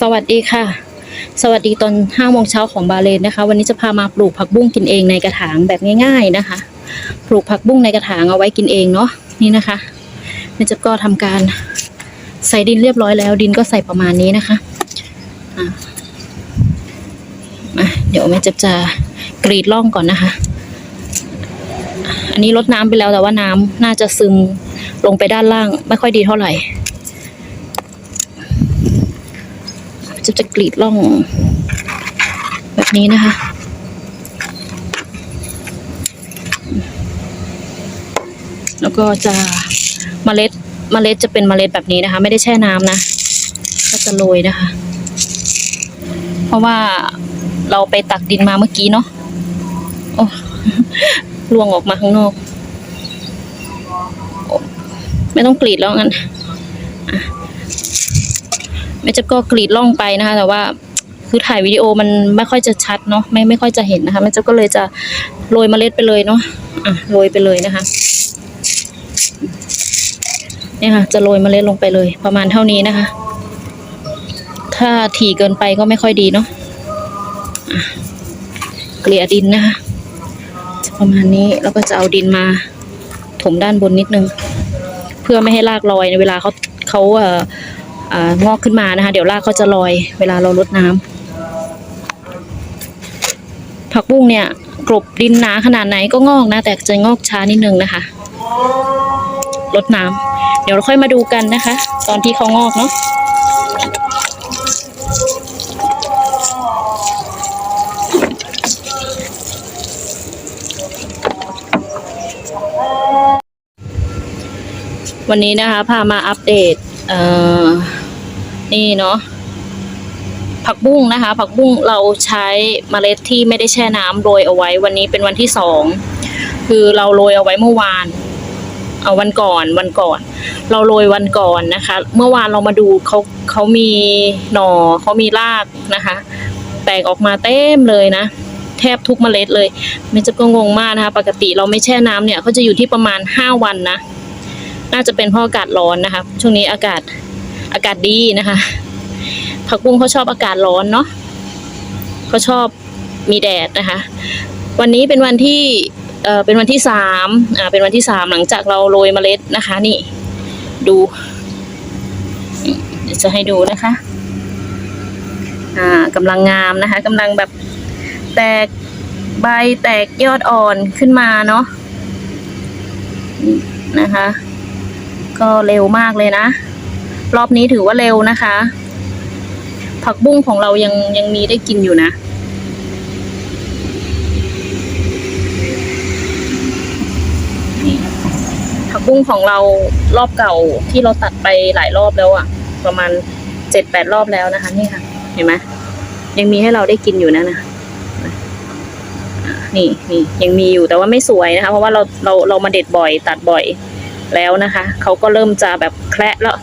สวัสดีค่ะ สวัสดีตอน5โมงเช้าของบาเลนนะคะ วันนี้จะพามาปลูกผักบุ้งกินเองในกระถางแบบง่าย ๆนะคะ ปลูกผักบุ้งในกระถางเอาไว้กินเองเนาะนี่นะคะแม่จะก็ทำการใส่ดินเรียบร้อยแล้ว ดินก็ใส่ประมาณนี้นะคะอะมาเดี๋ยวแม่จะจะกรีดร่องก่อนนะคะ อันนี้ลดน้ำไปแล้วแต่ว่าน้ำน่าจะซึมลงไปด้านล่างไม่ค่อยดีเท่าไหร่ จะจะ กรีดร่อง แบบนี้นะคะ แล้วก็จะเมล็ดเมล็ดจะเป็นเมล็ดแบบนี้นะคะ ไม่ได้แช่น้ำนะ ก็จะโรยนะคะ เพราะว่าเราไปตักดินมาเมื่อกี้เนาะโอ้ล่วงออกมาข้างนอก ไม่ต้องกรีดแล้วงั้น แม่จะก็กรีดล่องไปนะคะ แต่ว่าคือถ่ายวิดีโอมันไม่ค่อยจะชัดเนาะไม่ไม่ค่อยจะเห็นนะคะแม่จะก็เลยจะโรยเมล็ดไปเลยเนาะอะโรยไปเลยนะคะเนี่ยค่ะ จะโรยเมล็ดลงไปเลย ประมาณเท่านี้นะคะ ถ้าถี่เกินไปก็ไม่ค่อยดีเนาะะเกลี่ยดินนะคะจะประมาณนี้แล้วก็จะเอาดินมา ถมด้านบนนิดนึง เพื่อไม่ให้รากลอยในเวลาเขาเขาเอ่ออ่า งอกขึ้นมานะคะ เดี๋ยวรากเขาจะลอยเวลาเรารดน้ำผักบุ้งเนี่ยกลบดินหนาขนาดไหนก็งอกนะ แต่จะงอกช้านิดนึงนะคะรดน้ำเดี๋ยวเราค่อยมาดูกันนะคะ ตอนที่เขางอกเนาะวันนี้นะคะพามาอัปเดตเอ่อ นี่เนาะผักบุ้งนะคะ ผักบุ้งเราใช้เมล็ดที่ไม่ได้แช่น้ำโรยเอาไว้ วันนี้เป็นวันที่สองคือเราโรยเอาไว้เมื่อวาน เอาวันก่อนวันก่อน เราโรยวันก่อนนะคะ เมื่อวานเรามาดูเขาเขามีหน่อเขามีรากนะคะ แตกออกมาเต็มเลยนะแทบทุกเมล็ดเลยไม่จะก็งงมากนะคะ ปกติเราไม่แช่น้ำเนี่ยเขาจะอยู่ที่ประมาณห้าวันนะ น่าจะเป็นเพราะอากาศร้อนนะคะ ช่วงนี้อากาศ อากาศดีนะคะ ผักบุ้งเขาชอบอากาศร้อนเนาะเขาชอบมีแดดนะคะ วันนี้เป็นวันที่เออเป็นวันที่สามอ่าเป็นวันที่สามหลังจากเราโรยเมล็ดนะคะ นี่ ดูเดี๋ยวจะให้ดูนะคะ อ่ากำลังงามนะคะกำลังแบบแตกใบแตกยอดอ่อนขึ้นมาเนาะนะคะ ก็เร็วมากเลยนะ รอบนี้ถือว่าเร็วนะคะ ผักบุ้งของเรายังยังมีได้กินอยู่นะ ผักบุ้งของเรารอบเก่าที่เราตัดไปหลายรอบแล้วอะประมาณเจ็ดแปดรอบแล้วนะคะ นี่ค่ะ เห็นไหมยังมีให้เราได้กินอยู่นะนะอะนี่นี่ยังมีอยู่แต่ว่าไม่สวยนะคะ เพราะว่าเราเราเรามาเด็ดบ่อยตัดบ่อยแล้วนะคะ เขาก็เริ่มจะแบบแคละแล้ว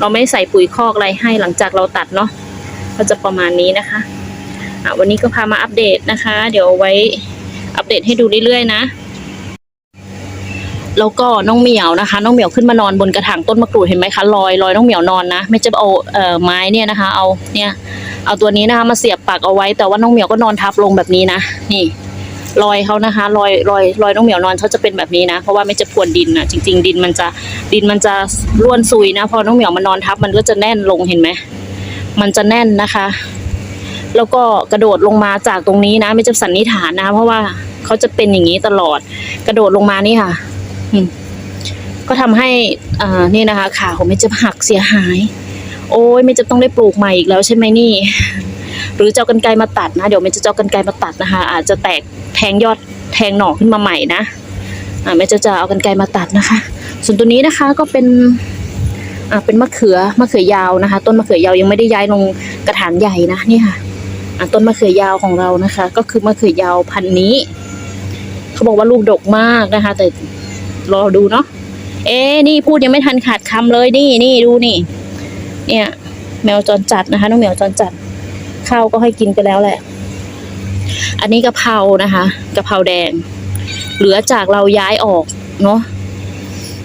เราไม่ใส่ปุ๋ยคอกอะไรให้หลังจากเราตัดเนาะก็จะประมาณนี้นะคะอะวันนี้ก็พามาอัปเดตนะคะ เดี๋ยวไว้อัปเดตให้ดูเรื่อยๆนะแล้วก็น้องเหมียวนะคะ น้องเหมียวขึ้นมานอนบนกระถางต้นมะกรูดเห็นไหมคะลอยลอยน้องเหมียวนอนนะไม่จะเอาเอ่อไม้เนี่ยนะคะ เอาเนี่ยเอาตัวนี้นะคะมาเสียบปากเอาไว้ แต่ว่าน้องเหมียวก็นอนทับลงแบบนี้นะนี่ รอยเขานะคะรอยรอยรอยน้องเหมียวนอนเขาจะเป็นแบบนี้นะ เพราะว่าไม่จะพวนดินนะจริง ๆ ดินมันจะดินมันจะร่วนซุยนะ พอน้องเหมียวมันนอนทับมันก็จะแน่นลงเห็นไหมมันจะแน่นนะคะ แล้วก็กระโดดลงมาจากตรงนี้นะไม่จะสันนิษฐานนะ เพราะว่าเขาจะเป็นอย่างนี้ตลอด กระโดดลงมานี่ค่ะ อืก็ทำให้อ่านี่นะคะขาของไม่จะหักเสียหาย โอ้ยไม่จะต้องได้ปลูกใหม่อีกแล้วใช่ไหมนี่ หรือจะเอากันไกมาตัดนะ เดี๋ยวไม่จะเอากันไกมาตัดนะคะ อาจจะแตกแทงยอดแทงหน่อขึ้นมาใหม่นะอ่าแม่จะจะเอากันไกมาตัดนะคะ ส่วนตัวนี้นะคะก็เป็นอ่าเป็นมะเขือมะเขือยาวนะคะ ต้นมะเขือยาวยังไม่ได้ย้ายลงกระถางใหญ่นะนี่ค่ะอ่าต้นมะเขือยาวของเรานะคะ ก็คือมะเขือยาวพันนี้ เขาบอกว่าลูกดกมากนะคะ แต่รอดูเนาะเอ๊นี่พูดยังไม่ทันขาดคำเลยนี่นี่ดูนี่ เนี่ย แมวจรจัดนะคะน้องแมวจรจัด ข้าวก็ให้กินไปแล้วแหละ อันนี้กะเพรานะคะกะเพราแดง เหลือจากเราย้ายออกเนาะ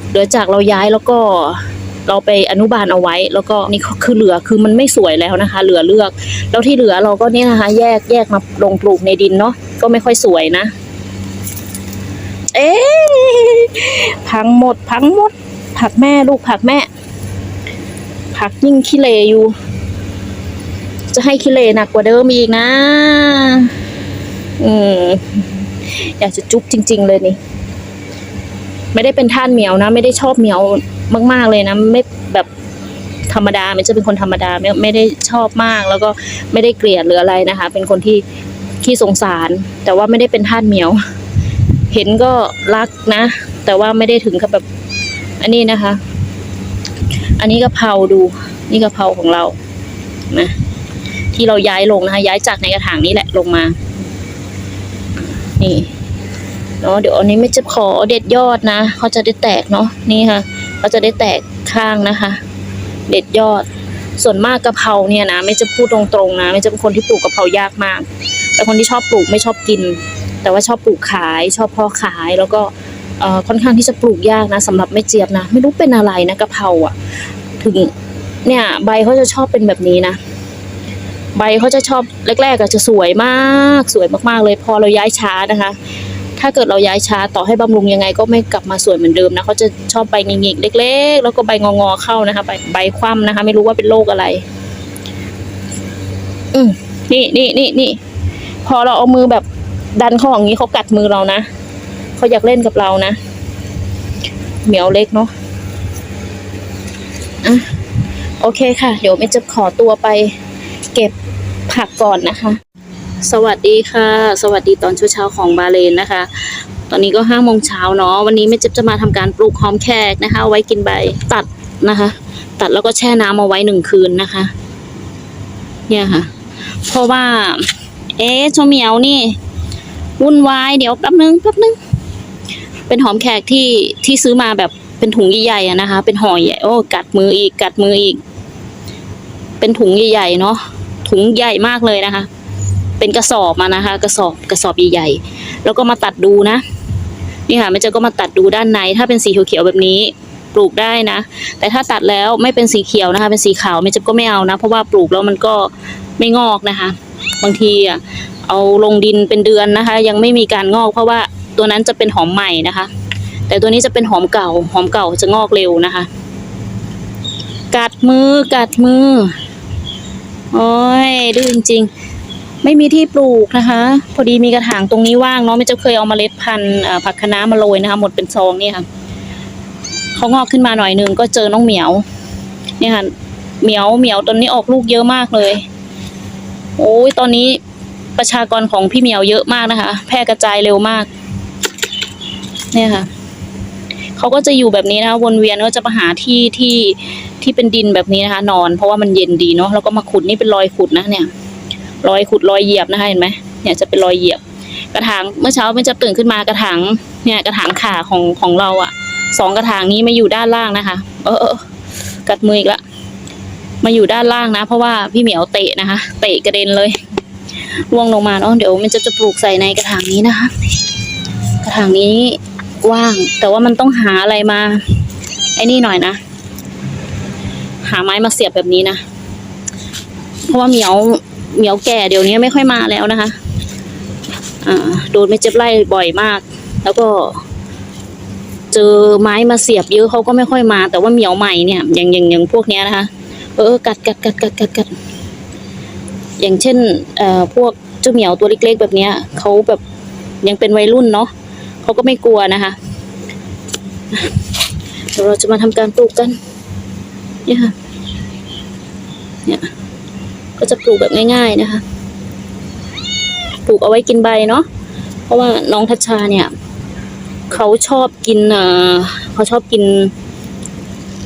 เหลือจากเราย้ายแล้วก็เราไปอนุบาลเอาไว้ แล้วก็นี่คือเหลือคือมันไม่สวยแล้วนะคะ เหลือเลือก แล้วที่เหลือเราก็เนี่ยนะคะ แยกแยกมาลงปลูกในดินเนาะก็ไม่ค่อยสวยนะ เอ๊ะพังหมดพังหมด ผักแม่ลูกผักแม่ ผักยิ่งขี้เลอยู่ จะให้ขี้เลหนักกว่าเดิมอีกนะ อืม อยากจะจุ๊บจริง ๆ เลยนี่ ไม่ได้เป็นท่านเหมียวนะ ไม่ได้ชอบเหมียวมาก ๆเลยนะ ไม่แบบธรรมดามันจะเป็นคนธรรมดาไม่ไม่ได้ชอบมาก แล้วก็ไม่ได้เกลียดหรืออะไรนะคะ เป็นคนที่ขี้สงสาร แต่ว่าไม่ได้เป็นท่านเหมียว เห็นก็รักนะ แต่ว่าไม่ได้ถึงกับแบบ อันนี้นะคะ อันนี้กะเพราดู นี่กะเพราของเรานะ ที่เราย้ายลงนะคะ ย้ายจากในกระถางนี้แหละลงมา นี่เนาะเดี๋ยวอันนี้ไม่จะขอเด็ดยอดนะเขาจะได้แตกเนาะนี่ค่ะเขาจะได้แตกข้างนะคะ เด็ดยอด ส่วนมากกะเพราเนี่ยนะไม่จะพูดตรงๆนะไม่จะเป็นคนที่ปลูกกะเพรายากมากเป็นคนที่ชอบปลูกไม่ชอบกิน แต่ว่าชอบปลูกขาย ชอบพาะขายแล้วก็ค่อนข้างที่จะปลูกยากนะสำหรับแม่เจี๊ยบนะ ไม่รู้เป็นอะไรนะกะเพราอะ ถึงเนี่ยใบเขาจะชอบเป็นแบบนี้นะ ใบเขาจะชอบแรกๆก็จะสวยมากสวยมากๆ เลยพอเราย้ายช้านะคะ ถ้าเกิดเราย้ายช้าต่อให้บำรุงยังไงก็ไม่กลับมาสวยเหมือนเดิมนะเขาจะชอบใบงิกๆเล็ก ๆ แล้วก็ใบงอๆเข้านะคะใบใบคว่ำนะคะ ไม่รู้ว่าเป็นโรคอะไร อืมนี่นี่นี่นี่พอเราเอามือแบบดันเขาอย่างนี้เขากัดมือเรานะเขาอยากเล่นกับเรานะเหมียวเล็กเนาะอะโอเคค่ะ เดี๋ยวเมย์จะขอตัวไปเก็บ ผักก่อนนะคะ สวัสดีค่ะ สวัสดีตอนเช้าๆของบาเลนนะคะ ตอนนี้ก็ห้าโมงเช้าเนาะวันนี้แม่เจ็บจะมาทำการปลูกหอมแขกนะคะ ไว้กินใบตัดนะคะ ตัดแล้วก็แช่น้ำเอาไว้หนึ่งคืนนะคะ เนี่ยค่ะ เพราะว่า เอ๊ะเจ้าเหมียวนี่วุ่นวายเดี๋ยวแป๊บนึงแป๊บนึงเป็นหอมแขกที่ที่ซื้อมาแบบเป็นถุงใหญ่ๆนะคะ เป็นห่อใหญ่โอ้กัดมืออีกกัดมืออีก เป็นถุงใหญ่ๆเนาะ ถุงใหญ่มากเลยนะคะ เป็นกระสอบมานะคะ กระสอบกระสอบใหญ่ๆแล้วก็มาตัดดูนะนี่ค่ะแม่เจ้าก็มาตัดดูด้านใน ถ้าเป็นสีเขียวๆแบบนี้ปลูกได้นะ แต่ถ้าตัดแล้วไม่เป็นสีเขียวนะคะ เป็นสีขาวแม่เจ้าก็ไม่เอานะ เพราะว่าปลูกแล้วมันก็ไม่งอกนะคะ บางทีอะเอาลงดินเป็นเดือนนะคะ ยังไม่มีการงอก เพราะว่าตัวนั้นจะเป็นหอมใหม่นะคะ แต่ตัวนี้จะเป็นหอมเก่า หอมเก่าจะงอกเร็วนะคะ กัดมือกัดมือ โอ้ยดื้อจริง ๆ ไม่มีที่ปลูกนะคะ พอดีมีกระถางตรงนี้ว่างเนาะไม่เจะเคยเอาเมล็ดพันธุ์ผักคะน้ามาโรยนะคะ หมดเป็นซองเนี่ยค่ะเขางอกขึ้นมาหน่อยหนึงก็เจอน้องเหมียวเนี่ยค่ะเหมียวเหมียวตอนนี้ออกลูกเยอะมากเลยโอ้ยตอนนี้ประชากรของพี่เหมียวเยอะมากนะคะ แพร่กระจายเร็วมาก เนี่ยค่ะเขาก็จะอยู่แบบนี้นะคะวนเวียนก็จะมาหาที่ที่ ที่เป็นดินแบบนี้นะคะ นอนเพราะว่ามันเย็นดีเนาะแล้วก็มาขุดนี่เป็นรอยขุดนะเนี่ยรอยขุดรอยเหยียบนะคะเห็นไหมเนี่ยจะเป็นรอยเหยียบ กระถางเมื่อเช้ามันจะตื่นขึ้นมากระถางเนี่ยกระถางขาของของเราอะสองกระถางนี้มาอยู่ด้านล่างนะคะเออเออกัดมืออีกละมาอยู่ด้านล่างนะ เพราะว่าพี่เหมียวเตะนะคะ เตะกระเด็นเลยร่วงลงมาเนาะเดี๋ยวมันจะจะปลูกใส่ในกระถางนี้นะคะ กระถางนี้ว่าง แต่ว่ามันต้องหาอะไรมา ไอ้นี่หน่อยนะ หาไม้มาเสียบแบบนี้นะ เพราะว่าเหมียวเหมียวแก่เดี๋ยวนี้ไม่ค่อยมาแล้วนะคะอ่าโดนไม่เจ็บไล่บ่อยมาก แล้วก็เจอไม้มาเสียบเยอะเขาก็ไม่ค่อยมา แต่ว่าเหมียวใหม่เนี่ยอย่างอย่างอย่างพวกเนี้ยนะคะ เออกัดกัดกัดกัดกัดกัดอย่างเช่นเอ่อพวกเจ้าเหมียวตัวเล็กๆ แบบเนี้ยเขาแบบยังเป็นวัยรุ่นเนาะเขาก็ไม่กลัวนะคะเดี๋ยวเราจะมาทำการปลูกกันเนี่ยค่ะ เนี่ย ก็จะปลูกแบบง่าย ๆนะคะ ปลูกเอาไว้กินใบเนาะเพราะว่าน้องทัชชาเนี่ยเขาชอบกินเขาชอบกิน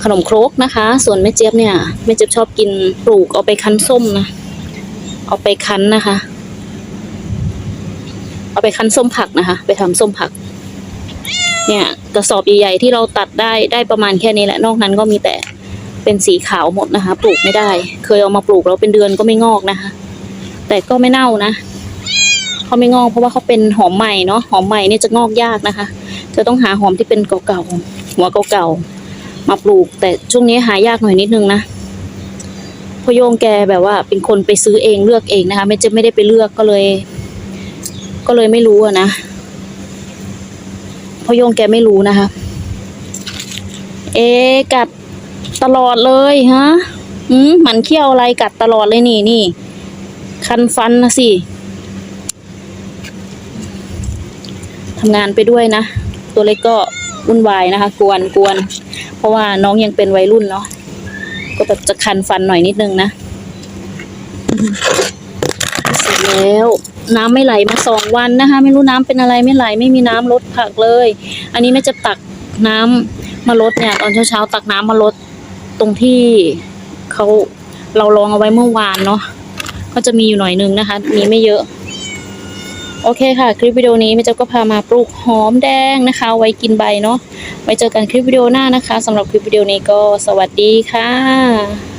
ขนมครกนะคะ ส่วนแม่เจี๊ยบเนี่ยแม่เจี๊ยบชอบกินปลูกเอาไปคั้นส้มนะเอาไปคั้นนะคะ เอาไปคั้นส้มผักนะคะ ไปทำส้มผัก เนี่ยกระสอบใหญ่ๆที่เราตัดได้ได้ประมาณแค่นี้แหละนอกนั้นก็มีแต่ เป็นสีขาวหมดนะคะ ปลูกไม่ได้ เคยเอามาปลูกแล้วเป็นเดือนก็ไม่งอกนะคะ แต่ก็ไม่เน่านะเขาไม่งอกเพราะว่าเขาเป็นหอมใหม่เนาะหอมใหม่เนี่ยจะงอกยากนะคะ จะต้องหาหอมที่เป็นเก่าๆหัวเก่าๆมาปลูก แต่ช่วงนี้หายากหน่อยนิดนึงนะพโยงแกแบบว่าเป็นคนไปซื้อเองเลือกเองนะคะ ไม่จะไม่ได้ไปเลือกก็เลย ก็เลยไม่รู้อะนะพโยงแกไม่รู้นะคะ เอะกัด ลอดเลยฮะอืมมันเขี้ยวอะไรกัดตลอดเลยนี่นี่ คันฟันนะสิทำงานไปด้วยนะ ตัวเล็กก็วุ่นวายนะคะ กวนกวน เพราะว่าน้องยังเป็นวัยรุ่นเนาะก็แบบจะคันฟันหน่อยนิดนึงนะเสร็จแล้ว น้ำไม่ไหลมาสองวันนะคะ ไม่รู้น้ำเป็นอะไรไม่ไหล ไม่มีน้ำลดผักเลย อันนี้แม่จะตักน้ำมาลดเนี่ย ตอนเช้าๆตักน้ำมาลด ตรงที่เขาเราลองเอาไว้เมื่อวานเนาะก็จะมีอยู่หน่อยนึงนะคะ มีไม่เยอะ โอเคค่ะ คลิปวิดีโอนี้แม่เจ้าก็พามาปลูกหอมแดงนะคะ ไว้กินใบเนาะไว้เจอกันคลิปวิดีโอหน้านะคะสำหรับคลิปวิดีโอนี้ก็สวัสดีค่ะ